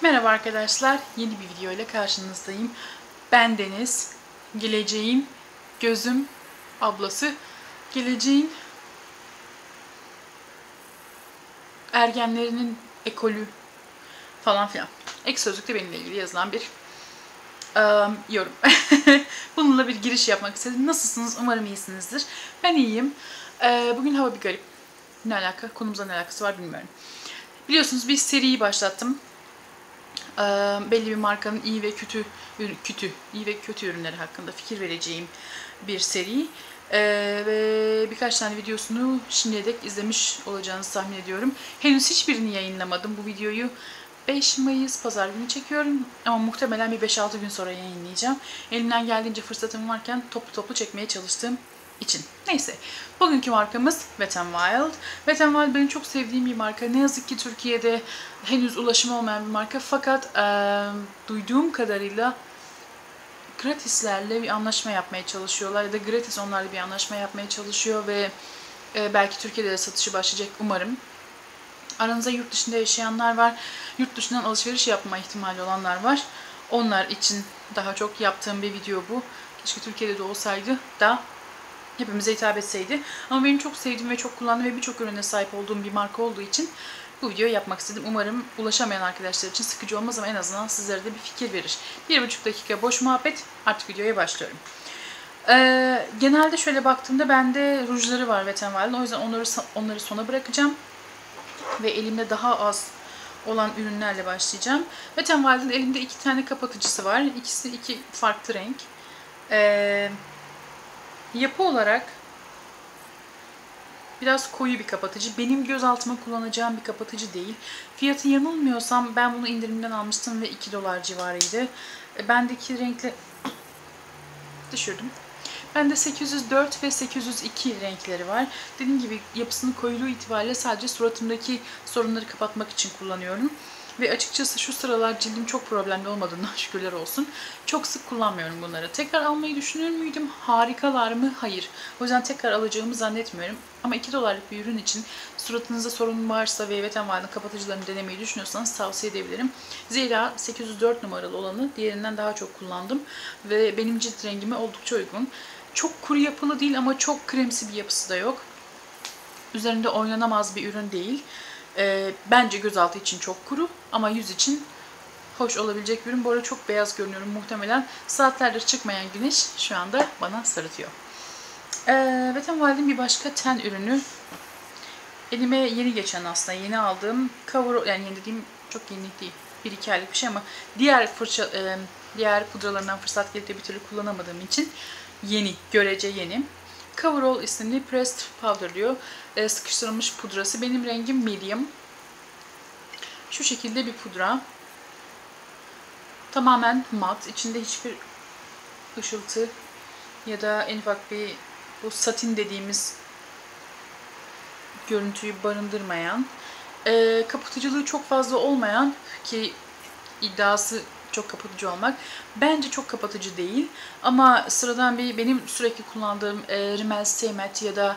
Merhaba arkadaşlar, yeni bir video ile karşınızdayım. Ben Deniz, geleceğin gözüm ablası, geleceğin ergenlerinin ekolü falan filan. Ek sözlükte benimle ilgili yazılan bir ıı, yorum. Bununla bir giriş yapmak istedim. Nasılsınız? Umarım iyisinizdir. Ben iyiyim. Bugün hava bir garip. Ne alaka? Konumuza ne alakası var bilmiyorum. Biliyorsunuz bir seriyi başlattım. Belli bir markanın iyi ve kötü kötü iyi ve kötü ürünleri hakkında fikir vereceğim bir seri. Ve birkaç tane videosunu şimdiye dek izlemiş olacağınızı tahmin ediyorum. Henüz hiçbirini yayınlamadım. Bu videoyu 5 Mayıs pazar günü çekiyorum ama muhtemelen bir 5-6 gün sonra yayınlayacağım. Elimden geldiğince fırsatım varken toplu toplu çekmeye çalıştığım için. Neyse. Bugünkü markamız Wet n Wild. Wet n Wild benim çok sevdiğim bir marka. Ne yazık ki Türkiye'de henüz ulaşım olmayan bir marka. Fakat eee, duyduğum kadarıyla gratislerle bir anlaşma yapmaya çalışıyorlar ya da gratis onlarla bir anlaşma yapmaya çalışıyor ve e, belki Türkiye'de de satışı başlayacak umarım. Aranızda yurt dışında yaşayanlar var. Yurt dışından alışveriş yapma ihtimali olanlar var. Onlar için daha çok yaptığım bir video bu. Keşke Türkiye'de de olsaydı da hepimize hitap etseydi. Ama benim çok sevdiğim ve çok kullandığım ve birçok ürüne sahip olduğum bir marka olduğu için bu videoyu yapmak istedim. Umarım ulaşamayan arkadaşlar için sıkıcı olmaz ama en azından sizlere de bir fikir verir. Bir buçuk dakika boş muhabbet. Artık videoya başlıyorum. Ee, genelde şöyle baktığımda bende rujları var Wet n Wild'ın. O yüzden onları, onları sona bırakacağım. Ve elimde daha az olan ürünlerle başlayacağım. Wet n Wild'ın elimde iki tane kapatıcısı var. İkisi iki farklı renk. Ee, yapı olarak biraz koyu bir kapatıcı. Benim göz altıma kullanacağım bir kapatıcı değil. Fiyatı yanılmıyorsam ben bunu indirimden almıştım ve 2 dolar civarıydı. E, Bendeki renkle düşürdüm. Bende 804 ve 802 renkleri var. Dediğim gibi yapısının koyuluğu itibariyle sadece suratımdaki sorunları kapatmak için kullanıyorum. Ve açıkçası şu sıralar cildim çok problemli olmadığından şükürler olsun. Çok sık kullanmıyorum bunları. Tekrar almayı düşünür müydüm? Harikalar mı? Hayır. O yüzden tekrar alacağımı zannetmiyorum. Ama 2 dolarlık bir ürün için suratınızda sorun varsa ve Wet n Wild'ın kapatıcılarını denemeyi düşünüyorsanız tavsiye edebilirim. Zira 804 numaralı olanı diğerinden daha çok kullandım. Ve benim cilt rengime oldukça uygun. Çok kuru yapılı değil ama çok kremsi bir yapısı da yok. Üzerinde oynanamaz bir ürün değil. Ee, bence gözaltı için çok kuru ama yüz için hoş olabilecek bir ürün. Bu arada çok beyaz görünüyorum muhtemelen. Saatlerdir çıkmayan güneş şu anda bana sarıtıyor. Wet n Wild'in bir başka ten ürünü. Elime yeni geçen aslında yeni aldığım cover yani yeni dediğim çok yeni değil. Bir iki aylık bir şey ama diğer fırça e, diğer pudralarından fırsat gelip de bir türlü kullanamadığım için yeni, görece yeni. Coverall isimli Pressed Powder diyor. E, sıkıştırılmış pudrası. Benim rengim medium. Şu şekilde bir pudra. Tamamen mat. İçinde hiçbir ışıltı ya da en ufak bir bu satin dediğimiz görüntüyü barındırmayan, e, kapatıcılığı çok fazla olmayan ki iddiası çok kapatıcı olmak. Bence çok kapatıcı değil. Ama sıradan bir benim sürekli kullandığım e, Rimmel Stay Matte ya da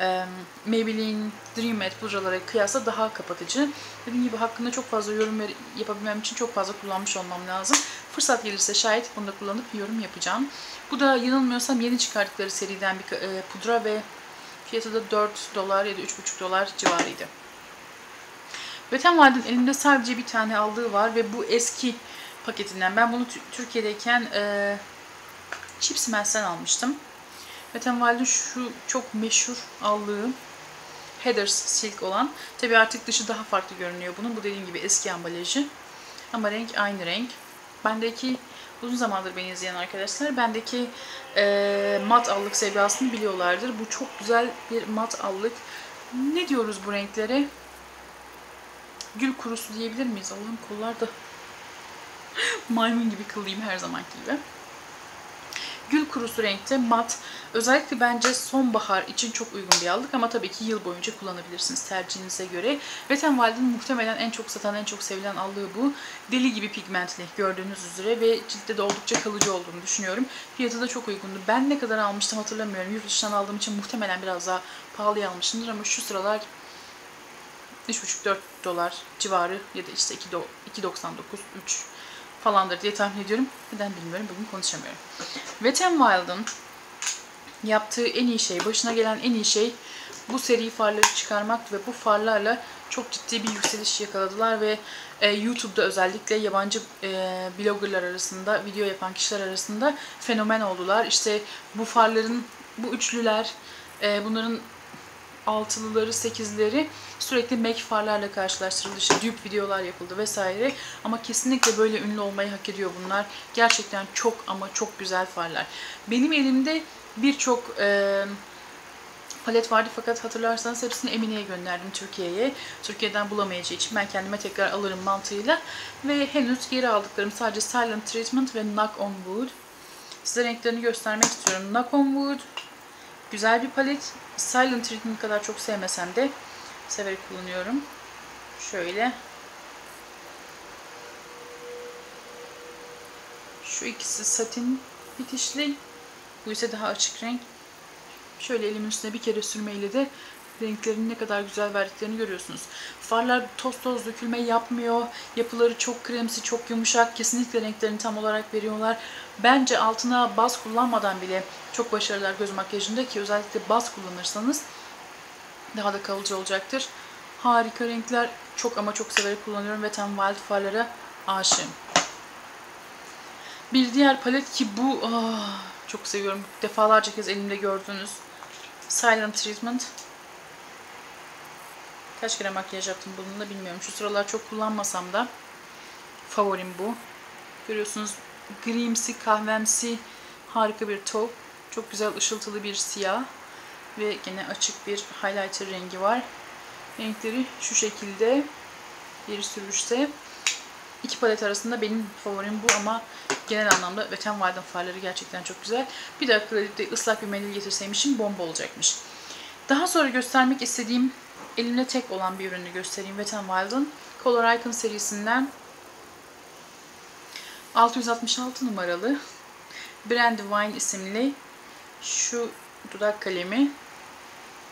e, Maybelline Dream Matte pudralara kıyasla daha kapatıcı. Dediğim gibi hakkında çok fazla yorum yapabilmem için çok fazla kullanmış olmam lazım. Fırsat gelirse şayet bunu da kullanıp yorum yapacağım. Bu da yanılmıyorsam yeni çıkarttıkları seriden bir e, pudra ve fiyatı da 4 dolar ya da 3,5 dolar civarıydı. Wet n Wild'in elimde sadece bir tane aldığı var ve bu eski paketinden. Ben bunu Tü- Türkiye'deyken e, Chips Mels'ten almıştım. Wet n Wild'in şu çok meşhur aldığı Heathers Silk olan. Tabi artık dışı daha farklı görünüyor bunun. Bu dediğim gibi eski ambalajı. Ama renk aynı renk. Bendeki uzun zamandır beni izleyen arkadaşlar bendeki e, mat allık sevdasını biliyorlardır. Bu çok güzel bir mat allık. Ne diyoruz bu renklere? Gül kurusu diyebilir miyiz? Allah'ım kollar da maymun gibi kıllıyım her zamanki gibi. Gül kurusu renkte mat. Özellikle bence sonbahar için çok uygun bir aldık ama tabii ki yıl boyunca kullanabilirsiniz tercihinize göre. Wet n Wild'in muhtemelen en çok satan, en çok sevilen aldığı bu. Deli gibi pigmentli gördüğünüz üzere ve ciltte de oldukça kalıcı olduğunu düşünüyorum. Fiyatı da çok uygundu. Ben ne kadar almıştım hatırlamıyorum. Yurt dışından aldığım için muhtemelen biraz daha pahalıya almışımdır ama şu sıralar 3,5-4 dolar civarı ya da işte 2 do- 2.99 3 falandır diye tahmin ediyorum. Neden bilmiyorum bugün konuşamıyorum. Wet Wild'ın yaptığı en iyi şey, başına gelen en iyi şey bu seri farları çıkarmak ve bu farlarla çok ciddi bir yükseliş yakaladılar ve e, YouTube'da özellikle yabancı e, bloggerlar arasında, video yapan kişiler arasında fenomen oldular. İşte bu farların, bu üçlüler, e, bunların altılıları, sekizleri sürekli Mac farlarla karşılaştırıldı. İşte dupe videolar yapıldı vesaire. Ama kesinlikle böyle ünlü olmayı hak ediyor bunlar. Gerçekten çok ama çok güzel farlar. Benim elimde birçok e, palet vardı fakat hatırlarsanız hepsini Emine'ye gönderdim Türkiye'ye. Türkiye'den bulamayacağı için ben kendime tekrar alırım mantığıyla. Ve henüz geri aldıklarım sadece Silent Treatment ve Knock on Wood. Size renklerini göstermek istiyorum. Knock on Wood güzel bir palet. Silent Treatment kadar çok sevmesem de severek kullanıyorum. Şöyle. Şu ikisi satin bitişli. Bu ise daha açık renk. Şöyle elimin üstüne bir kere sürmeyle de renklerini ne kadar güzel verdiklerini görüyorsunuz. Farlar toz toz dökülme yapmıyor. Yapıları çok kremsi, çok yumuşak. Kesinlikle renklerini tam olarak veriyorlar. Bence altına baz kullanmadan bile çok başarılılar göz makyajında ki özellikle baz kullanırsanız daha da kalıcı olacaktır. Harika renkler. Çok ama çok severek kullanıyorum ve tam Wild farlara aşığım. Bir diğer palet ki bu ah, çok seviyorum. Defalarca kez elimde gördüğünüz Silent Treatment. Kaç kere makyaj yaptım bununla bilmiyorum. Şu sıralar çok kullanmasam da favorim bu. Görüyorsunuz grimsi, kahvemsi harika bir taupe. Çok güzel ışıltılı bir siyah. Ve gene açık bir highlighter rengi var. Renkleri şu şekilde bir sürüşte. İki palet arasında benim favorim bu ama genel anlamda Wet n Wild'ın farları gerçekten çok güzel. Bir akrilikte ıslak bir mendil getirseymişim bomba olacakmış. Daha sonra göstermek istediğim elimde tek olan bir ürünü göstereyim Wet n Wild'ın Color Icon serisinden 666 numaralı Brandywine isimli şu dudak kalemi.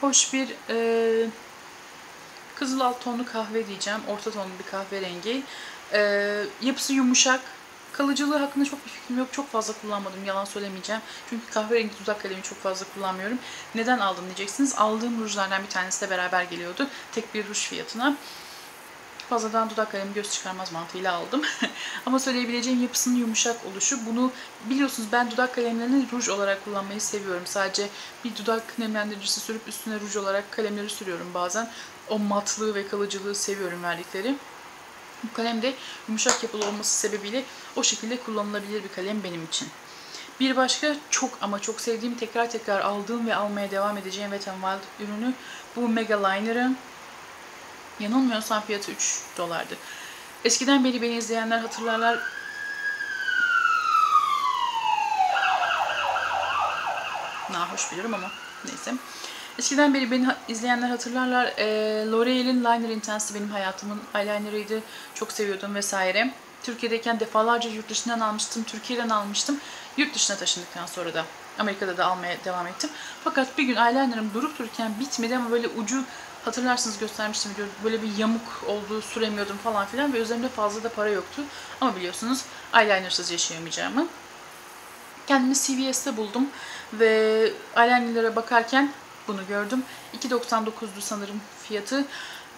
Hoş bir e, kızıl alt tonlu kahve diyeceğim. Orta tonlu bir kahverengi. E, yapısı yumuşak. Kalıcılığı hakkında çok bir fikrim yok. Çok fazla kullanmadım. Yalan söylemeyeceğim. Çünkü kahverengi dudak kalemi çok fazla kullanmıyorum. Neden aldım diyeceksiniz. Aldığım rujlardan bir tanesi de beraber geliyordu. Tek bir ruj fiyatına. Fazladan dudak kalemi göz çıkarmaz mantığıyla aldım. Ama söyleyebileceğim yapısının yumuşak oluşu. Bunu biliyorsunuz ben dudak kalemlerini ruj olarak kullanmayı seviyorum. Sadece bir dudak nemlendiricisi sürüp üstüne ruj olarak kalemleri sürüyorum bazen. O matlığı ve kalıcılığı seviyorum verdikleri. Bu kalem de yumuşak yapılı olması sebebiyle o şekilde kullanılabilir bir kalem benim için. Bir başka çok ama çok sevdiğim, tekrar tekrar aldığım ve almaya devam edeceğim Wet n Wild ürünü bu Mega Liner'ın Yanılmıyorsam fiyatı 3 dolardı. Eskiden beri beni izleyenler hatırlarlar. Nahoş bilirim ama neyse. Eskiden beri beni izleyenler hatırlarlar. E, L'Oreal'in Liner Intense'ı benim hayatımın eyelinerıydı. Çok seviyordum vesaire. Türkiye'deyken defalarca yurt dışından almıştım. Türkiye'den almıştım. Yurt dışına taşındıktan sonra da Amerika'da da almaya devam ettim. Fakat bir gün eyelinerım durup dururken bitmedi ama böyle ucu hatırlarsınız göstermiştim video böyle bir yamuk olduğu süremiyordum falan filan ve üzerimde fazla da para yoktu. Ama biliyorsunuz eyelinersız yaşayamayacağımı. Kendimi CVS'te buldum ve eyelinerlere bakarken bunu gördüm. 2.99'du sanırım fiyatı.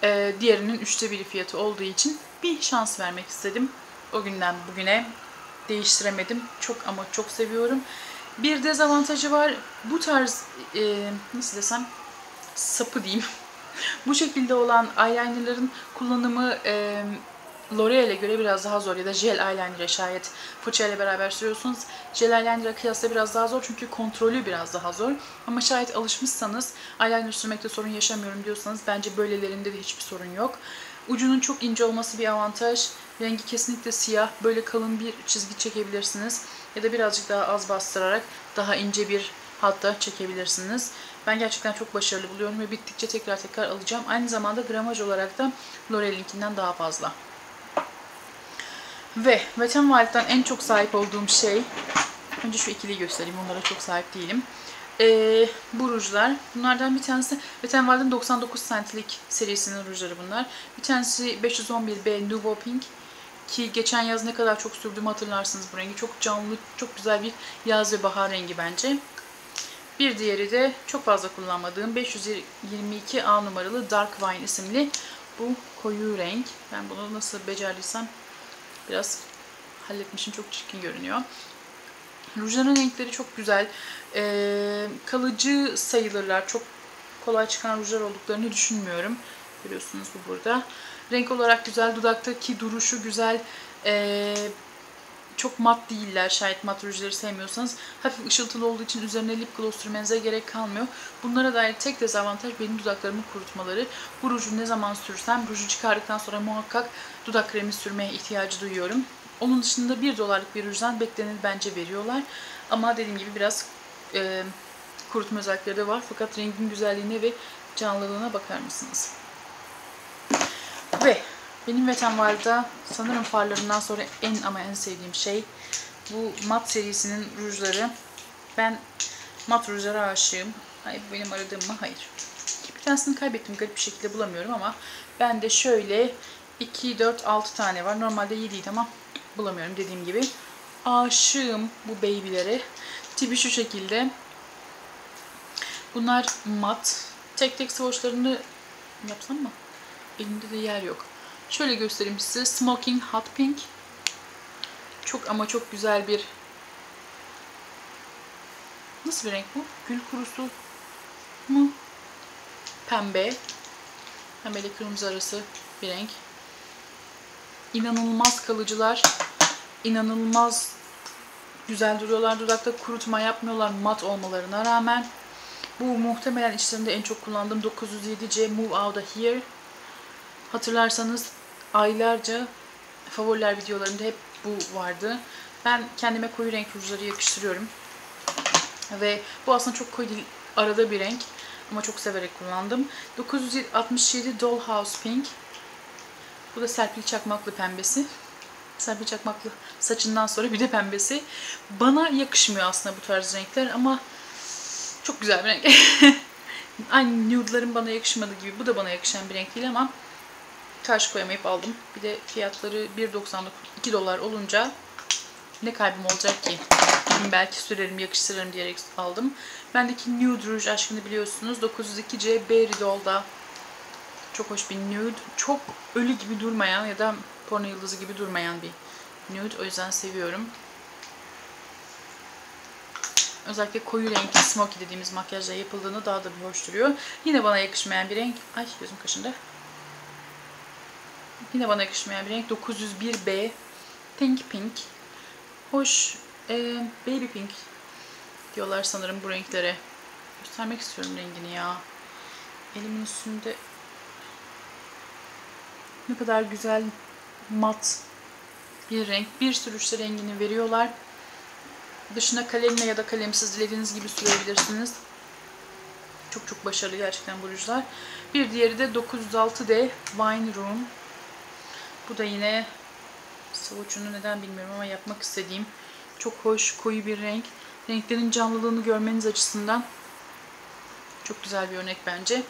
Ee, diğerinin üçte biri fiyatı olduğu için bir şans vermek istedim. O günden bugüne değiştiremedim. Çok ama çok seviyorum. Bir dezavantajı var. Bu tarz e, nasıl desem sapı diyeyim. Bu şekilde olan eyelinerların kullanımı e, L'Oreal'e göre biraz daha zor ya da jel eyeliner'e şayet fırçayla beraber sürüyorsunuz. Jel eyeliner'a kıyasla biraz daha zor çünkü kontrolü biraz daha zor. Ama şayet alışmışsanız eyeliner sürmekte sorun yaşamıyorum diyorsanız bence böylelerinde de hiçbir sorun yok. Ucunun çok ince olması bir avantaj. Rengi kesinlikle siyah. Böyle kalın bir çizgi çekebilirsiniz. Ya da birazcık daha az bastırarak daha ince bir hatta çekebilirsiniz. Ben gerçekten çok başarılı buluyorum ve bittikçe tekrar tekrar alacağım. Aynı zamanda gramaj olarak da L'Oreal'inkinden daha fazla. Ve Wet n Wild'dan en çok sahip olduğum şey, önce şu ikiliyi göstereyim, onlara çok sahip değilim. Ee, bu rujlar. Bunlardan bir tanesi Wet n Wild'ın 99 centlik serisinin rujları bunlar. Bir tanesi 511B Nouveau Pink. Ki geçen yaz ne kadar çok sürdüğümü hatırlarsınız bu rengi. Çok canlı, çok güzel bir yaz ve bahar rengi bence. Bir diğeri de çok fazla kullanmadığım 522 A numaralı Dark Wine isimli bu koyu renk. Ben bunu nasıl becerdiysem biraz halletmişim. Çok çirkin görünüyor. Rujların renkleri çok güzel. Ee, kalıcı sayılırlar. Çok kolay çıkan rujlar olduklarını düşünmüyorum. Görüyorsunuz bu burada. Renk olarak güzel. Dudaktaki duruşu güzel. Ee, çok mat değiller. Şayet mat rujları sevmiyorsanız. Hafif ışıltılı olduğu için üzerine lip gloss sürmenize gerek kalmıyor. Bunlara dair tek dezavantaj benim dudaklarımı kurutmaları. Bu ruju ne zaman sürsem, ruju çıkardıktan sonra muhakkak dudak kremi sürmeye ihtiyacı duyuyorum. Onun dışında 1 dolarlık bir rujdan beklenir bence veriyorlar. Ama dediğim gibi biraz e, kurutma özellikleri de var. Fakat rengin güzelliğine ve canlılığına bakar mısınız? Ve benim Wild'da sanırım farlarından sonra en ama en sevdiğim şey bu mat serisinin rujları. Ben mat rujlara aşığım. Ay bu benim aradığım mı? Hayır. Bir tanesini kaybettim. Garip bir şekilde bulamıyorum ama ben de şöyle 2, 4, 6 tane var. Normalde 7'ydi ama bulamıyorum dediğim gibi. Aşığım bu baby'lere. Tipi şu şekilde. Bunlar mat. Tek tek swatchlarını yapsam mı? Elimde de yer yok. Şöyle göstereyim size. Smoking Hot Pink. Çok ama çok güzel bir Nasıl bir renk bu? Gül kurusu mu? Pembe. Pembe ile kırmızı arası bir renk. İnanılmaz kalıcılar. İnanılmaz güzel duruyorlar. Dudakta kurutma yapmıyorlar mat olmalarına rağmen. Bu muhtemelen içlerinde en çok kullandığım 907C Move Out of Here. Hatırlarsanız aylarca favoriler videolarımda hep bu vardı. Ben kendime koyu renk rujları yakıştırıyorum. Ve bu aslında çok koyu değil, arada bir renk. Ama çok severek kullandım. 967 Dollhouse Pink. Bu da Serpil Çakmaklı pembesi. Serpil Çakmaklı saçından sonra bir de pembesi. Bana yakışmıyor aslında bu tarz renkler ama çok güzel bir renk. Aynı nude'ların bana yakışmadığı gibi bu da bana yakışan bir renk değil ama karşı koyamayıp aldım. Bir de fiyatları 1.99 2 dolar olunca ne kaybım olacak ki? Belki sürerim, yakıştırırım diyerek aldım. Bendeki Nude Rouge aşkını biliyorsunuz. 902C Berry Doll'da çok hoş bir nude. Çok ölü gibi durmayan ya da porno yıldızı gibi durmayan bir nude. O yüzden seviyorum. Özellikle koyu renkli smoky dediğimiz makyajla yapıldığında daha da bir hoş duruyor. Yine bana yakışmayan bir renk. Ay gözüm kaşındı. Yine bana yakışmayan bir renk. 901B Pink Pink. Hoş. E, baby Pink diyorlar sanırım bu renklere. Göstermek istiyorum rengini ya. Elimin üstünde ne kadar güzel mat bir renk. Bir sürüşte rengini veriyorlar. Dışına kalemle ya da kalemsiz dilediğiniz gibi sürebilirsiniz. Çok çok başarılı gerçekten bu rujlar. Bir diğeri de 906D Wine Room. Bu da yine swatch'unu neden bilmiyorum ama yapmak istediğim çok hoş, koyu bir renk. Renklerin canlılığını görmeniz açısından çok güzel bir örnek bence.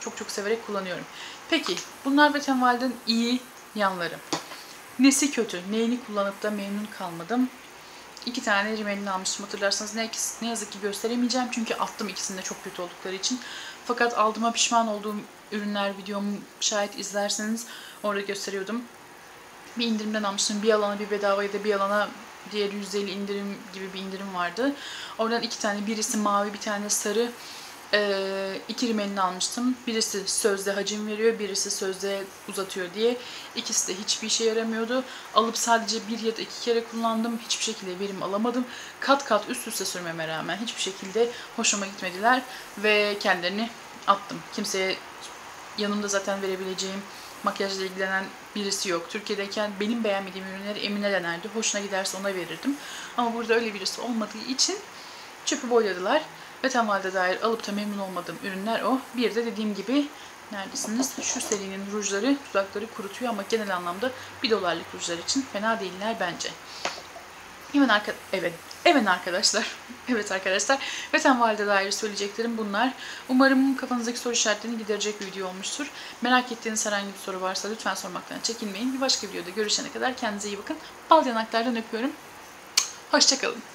Çok çok severek kullanıyorum. Peki, bunlar Wet n Wild'ın iyi yanları. Nesi kötü? Neyini kullanıp da memnun kalmadım? İki tane rimelini almıştım hatırlarsanız. Ne, ne yazık ki gösteremeyeceğim çünkü attım ikisinde çok kötü oldukları için. Fakat aldığıma pişman olduğum ürünler videomu şayet izlerseniz orada gösteriyordum. Bir indirimden almıştım. Bir alana bir bedava ya da bir alana diğer %50 indirim gibi bir indirim vardı. Oradan iki tane birisi mavi bir tane sarı e, iki rimelini almıştım. Birisi sözde hacim veriyor, birisi sözde uzatıyor diye. İkisi de hiçbir işe yaramıyordu. Alıp sadece bir ya da iki kere kullandım. Hiçbir şekilde verim alamadım. Kat kat üst üste sürmeme rağmen hiçbir şekilde hoşuma gitmediler. Ve kendilerini attım. Kimseye yanımda zaten verebileceğim makyajla ilgilenen birisi yok. Türkiye'deyken benim beğenmediğim ürünleri Emine denerdi. Hoşuna giderse ona verirdim. Ama burada öyle birisi olmadığı için çöpü boyladılar. Ve Temal'de dair alıp da memnun olmadığım ürünler o. Bir de dediğim gibi neredesiniz? Şu serinin rujları dudakları kurutuyor ama genel anlamda 1 dolarlık rujlar için fena değiller bence. Hemen arka... Evet. Evet arkadaşlar. Evet arkadaşlar. Vatan Valide dair söyleyeceklerim bunlar. Umarım kafanızdaki soru işaretlerini giderecek bir video olmuştur. Merak ettiğiniz herhangi bir soru varsa lütfen sormaktan çekinmeyin. Bir başka videoda görüşene kadar kendinize iyi bakın. Bal yanaklardan öpüyorum. Hoşçakalın.